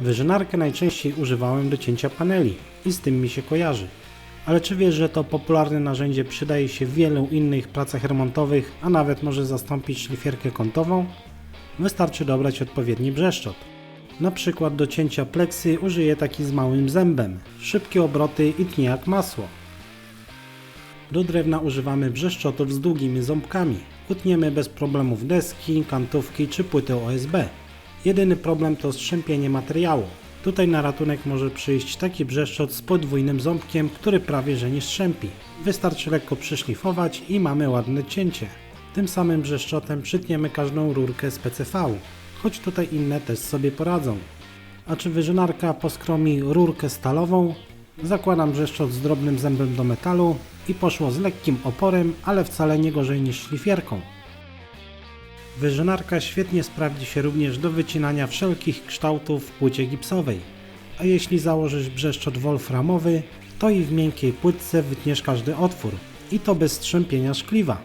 Wyżynarkę najczęściej używałem do cięcia paneli i z tym mi się kojarzy. Ale czy wiesz, że to popularne narzędzie przydaje się w wielu innych pracach remontowych, a nawet może zastąpić szlifierkę kątową? Wystarczy dobrać odpowiedni brzeszczot. Na przykład do cięcia pleksy użyję taki z małym zębem. Szybkie obroty i tnie jak masło. Do drewna używamy brzeszczotów z długimi ząbkami. Utniemy bez problemów deski, kantówki czy płyty OSB. Jedyny problem to strzępienie materiału. Tutaj na ratunek może przyjść taki brzeszczot z podwójnym ząbkiem, który prawie że nie strzępi. Wystarczy lekko przyszlifować i mamy ładne cięcie. Tym samym brzeszczotem przytniemy każdą rurkę z PCV, choć tutaj inne też sobie poradzą. A czy wyżynarka poskromi rurkę stalową? Zakładam brzeszczot z drobnym zębem do metalu i poszło z lekkim oporem, ale wcale nie gorzej niż szlifierką. Wyżynarka świetnie sprawdzi się również do wycinania wszelkich kształtów w płycie gipsowej. A jeśli założysz brzeszczot wolframowy, to i w miękkiej płytce wytniesz każdy otwór. I to bez strzępienia szkliwa.